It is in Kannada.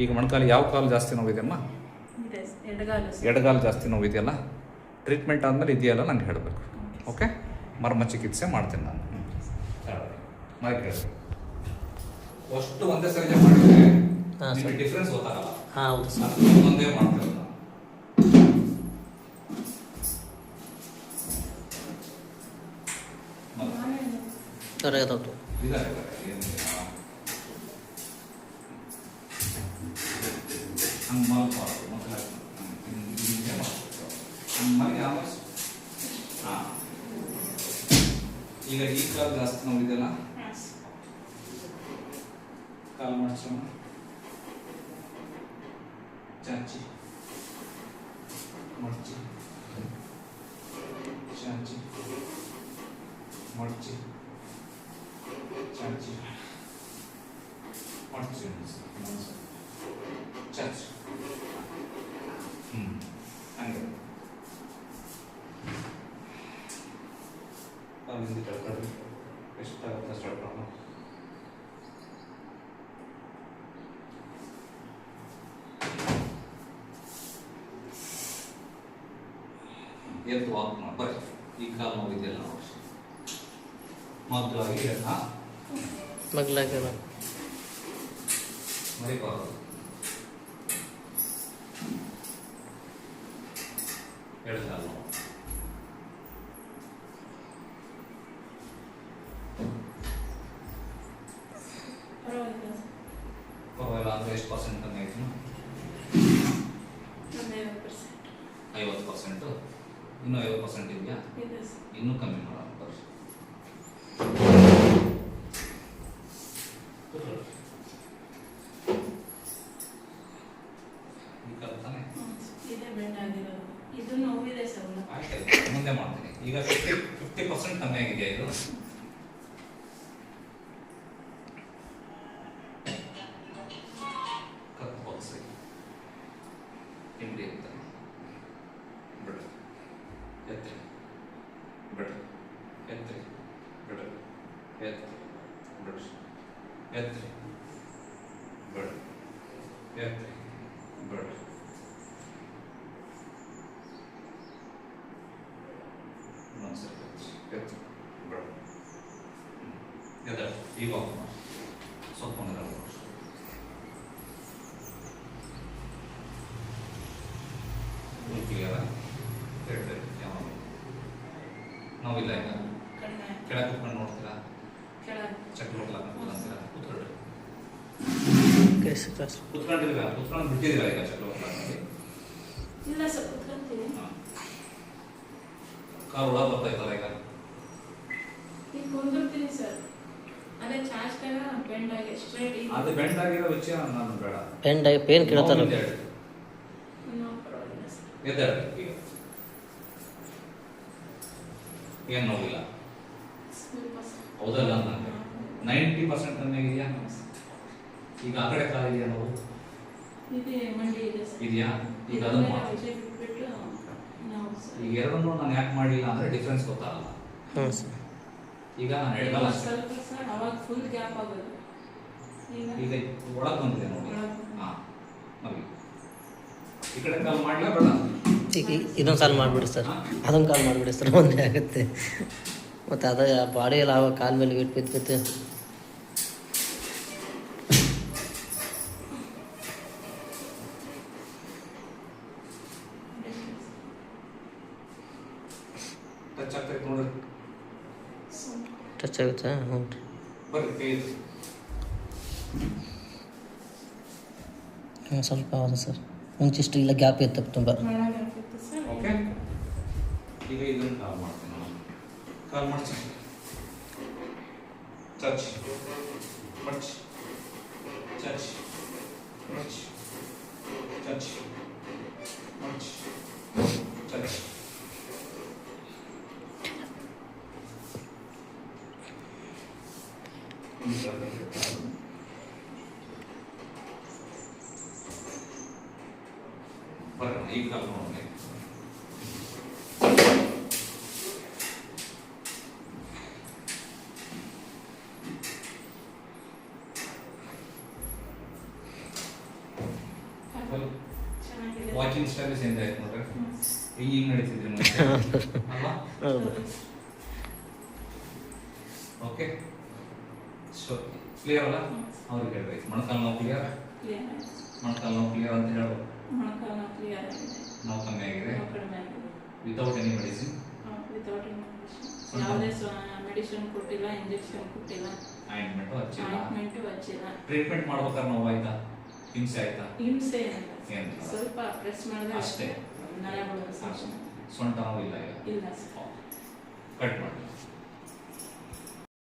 ಈಗ ಮೊಣಕಾಲು ಯಾವ ಕಾಲು ಜಾಸ್ತಿ ನೋವಿದೆಯಮ್ಮ? ಇದೆ ಎಡಗಾಲು ಜಾಸ್ತಿ ನೋವಿದೆಯಲ್ಲ? ಟ್ರೀಟ್ಮೆಂಟ್ ಆದಮೇಲೆ ಇದೆಯಲ್ಲ ನನಗೆ ಹೇಳಬೇಕು. ಓಕೆ ಮರ್ಮ ಚಿಕಿತ್ಸೆ ಮಾಡ್ತೀನಿ ನಾನು. ಮೈ ಕೇಳಿ ಅಷ್ಟು ಒಂದೇ ಸರಿ ಮಾಡಿದ್ರೆ. ಡಿಫ್ರೆನ್ಸ್ ಗೊತ್ತಾಗಲ್ಲ. ಹಾಂ ಹೌದು ಸರ್. ಅದು ಒಂದೇ ಮಾಡ್ತೀವಿ ನಾವು. ಮತ್ತೆ ಸರ್ ಆಯ್ತು ಇದಾರೆ ಇದಾರೆ, ಏನಿಲ್ಲ. ಹಂಗ್ ಮಲ್ಕೊಳ್ಳೋದು. ಹ್ಮ್, ಹಿಂಗ್ ಮಾಡ್ಬೇಕು. ಹಂಗ್ ಆಮೇಲೆ ಹಾಂ. ಈಗ ಈ ಕಾಲು ಜಾಸ್ತಿ ನೋವಿದೆಯಲ್ಲ ಕಾಲು ಮಾಡಿಸೋಣ ಚಾಚಿ ಮಡ್ಚಿ ಚಾಚಿ ಮಡ್ಚಿ ಚಾಚಿ ಮಡ್ಚಿ ಚಾಚಿ ಹ್ಞೂ ಹಂಗೆ ಅಲ್ಲಿಂದ ಕಳ್ಕೊಳ್ಳಿ ಎಷ್ಟಾಗುತ್ತೆ ಅಷ್ಟು ಕಳ್ಕೊಳ್ಳೋಣ ಎದ್ದು ವಾಕ್ ಮಾಡಿ ಬರ್ರಿ ಈ ಕಾಲು ನೋವಿದೆಯಲ್ಲ ನೋಡಿ ಮಗ್ಲಾಗಿ ಹಾಂ ಮಗ್ಲಾಗ್ಯದ ಮರಿಬಾರದು ಎಡಗಾಲು ನೋವು. ಪರವಾಗಿಲ್ಲ ಸರ್ ಪರವಾಗಿಲ್ಲ ಅಂದರೆ ಎಷ್ಟು ಪರ್ಸೆಂಟ್ ಕಮ್ಮಿ ಆಯ್ತು ಒಂದು ಐವತ್ತು ಪರ್ಸೆಂಟ್ ಐವತ್ತು ಪರ್ಸೆಂಟು ಇನ್ನೂ ಐವತ್ತು ಪರ್ಸೆಂಟ್ ಇದೆಯಾ? ಇನ್ನೂ ಕಮ್ಮಿ ಮಾಡೋಣ ಬರ್ರಿ ಮುಂದೆ ಮಾಡ್ತೀನಿ. ಈಗ ಫಿಫ್ಟಿ ಫಿಫ್ಟಿ ಪರ್ಸೆಂಟ್ ಕಮ್ಮಿ ಆಗಿದೆಯಾ ಇದು? ಕಪ್ಪು ಬಾಕ್ಸ್ ಹಿಂಡಿ head, breath, head, breath, head, breath, head, breath, head, breath. 何歳だっけやった。いいわ。そこまでだろ。ನೋವಿಲ್ಲ ಈಗ? ಕೆಳಗೆ ಕುತ್ಕೊಂಡು ನೋಡ್ತೀರಾ? ಕೆಳಗೆ. ಚಕ್ರ ಹೋಗ್ಲಾಕ ಅಂತೀರಾ? ಕೂತ್ಕೊಳ್ರಿ ಓಕೆ ಸರ್ ಕೂತ್ಕೊಂಡಿಲ್ಲ ಕೂತ್ಕೊಂಡು ಬಿಟ್ಟಿದ್ದೀರಾ ಈಗ ಚೆಕ್ ಹೋಗ್ಲಾಕ ಇಲ್ಲ ಸರ್ ಕುತ್ಕೊಂತೀನಿ ಕಾಲು ಬರ್ತಾ ಬರ್ತಾಯ್ತಲ್ಲ ಈಗ? ಈಗ ಕುಂದಿರ್ತೀನಿ ಸರ್. ಅದೇ ಬೆಂಡ್ ಆಗಿ ಸ್ಟ್ರೈಟ್ ಅದು ಬೆಂಡ್ ಆಗಿರೋ ವಿಷಯ ನಾನು ಬೇಡ. ಪೇನ್ ಆಗಿ ಪೇನ್ ಕೇಳ್ತಾರ ನೋವಿಂದ ಹೇಳಿ. ಇನ್ನೂ ಪರವಾಗಿಲ್ಲ ಸರ್ ಎದ್ದೇಳಿ ಈಗ ಏನು ಸರ್ ಹೌದಲ್ಲ ನನಗೆ ನೈಂಟಿ ಪರ್ಸೆಂಟ್ ನನಗಿದೆಯಾ ಈಗ ಆ ಕಡೆ ಕಾಲ ಇದೆಯಾ ನೋವು ಇದೆಯಾ? ಈಗ ಅದನ್ನು ಈಗ ಎರಡನ್ನೂ ನಾನು ಯಾಕೆ ಮಾಡಲಿಲ್ಲ ಅಂದರೆ ಡಿಫ್ರೆನ್ಸ್ ಗೊತ್ತಾಗಲ್ಲ. ಈಗ ನಾನು ಎಡಗಾಲ ಅಷ್ಟೇ. ಸರ್ ಅವಾಗ ಫುಲ್ ಗ್ಯಾಪ್ ಆಗೋದು. ಈಗ ಈಗ ಒಳಗೆ ಬಂದಿದೆ ನೋಡಿ. ಹಾಂ. ಈ ಕಡೆ ಕಾಲ್ ಮಾಡಲೇ ಬೇಡ? ಈಗ ಇದೊಂದು ಕಾಲು ಮಾಡಿಬಿಡಿ ಸರ್. ಅದೊಂದು ಕಾಲ್ ಮಾಡಿಬಿಡಿ ಸರ್ ಒಂದೇ ಆಗುತ್ತೆ. ಮತ್ತು ಅದ ಬಾಡಿ ಎಲ್ಲ ಆವಾಗ ಕಾಲ ಮೇಲೆ ಇಟ್ಟು ಬಿದ್ದು ಬಿದ್ದು ಟಚ್ ಆಗುತ್ತಾ? ಹ್ಞೂ. ರೀ ಸ್ವಲ್ಪ ಹೌದು ಸರ್. ಮುಂಚಿಷ್ಟು ಇಲ್ಲ ಗ್ಯಾಪ್ ಇತ್ತು ತುಂಬ ಒಳಗೆ ಆಗ್ತಿತ್ತು ಸರ್ ಓಕೆ ಈಗ ಇದನ್ನು ಕಾಲ್ ಮಾಡ್ತೀನಿ ನಾನು ಕಾಲ್ ಮಾಡ್ಸಿ ಟಚ್ ಮಡ್ಚ್ ಟಚ್ ಮಡ್ಚ್ ಟಚ್ ಮಡ್ಚ್ ಟಚ್ ಬರೋಣ ಈಗ ಕಾಲ್ ನೋಡೋಣ ವಾಚಿಂಗ್ ಸ್ಟೈಲ್ ಚೇಂಜ್ ಆಯ್ತು ನೋಡ್ರಿ ಹಿಂಗೆ ಹಿಂಗೆ ನಡೀತಿದ್ರಿ ಅಲ್ವಾ? ಓಕೆ ಸೊ ಕ್ಲಿಯರ್ ಅಲ್ಲ? ಅವ್ರಿಗೆ ಹೇಳ್ಬೇಕು. ಮೊಣಕಾಲು ನೋವು ಕ್ಲಿಯರ್ ಮೊಣಕಾಲು ನೋವು ಕ್ಲಿಯರ್ ಅಂತ ಹೇಳ್ಬೋದು ಮೊಣಕಾಲು ನೋವು ಕ್ಲಿಯರ್ ಆಗಿದೆ. ನೋವು ಕಮ್ಮಿ ಆಗಿದೆ. ನೋವು ಕಡಿಮೆ ಆಗಿದೆ. ವಿತೌಟ್ ಎನಿ ಮೆಡಿಸಿನ್ ವಿತೌಟ್ ಯಾವುದೇ ಮೆಡಿಸಿನ್ ಕೊಟ್ಟಿಲ್ಲ ಇಂಜೆಕ್ಷನ್ ಕೊಟ್ಟಿಲ್ಲ. ಆಯಿಂಟ್ಮೆಂಟು ಹಚ್ಚಿಲ್ಲ. ಆಯಿಂಟ್ಮೆಂಟು ಹಚ್ಚಿಲ್ಲ. ಟ್ರೀಟ್ಮೆಂಟ್ ಮಾಡ್ಬೇಕಾದ್ರೆ ನೋವು ಆಯ್ತಾ? ಹಿಂಸೆ ಆಯ್ತಾ? ಹಿಂಸೆ ಏನಿಲ್ಲ. ಸ್ವಲ್ಪ ಪ್ರೆಸ್ ಮಾಡಿದ್ರೆ ಅಷ್ಟೇ. ನರಗಳು ಸೊಂಟ ನೋವು ಇಲ್ಲ ಇಲ್ಲ ಕಟ್ ಮಾಡಿ.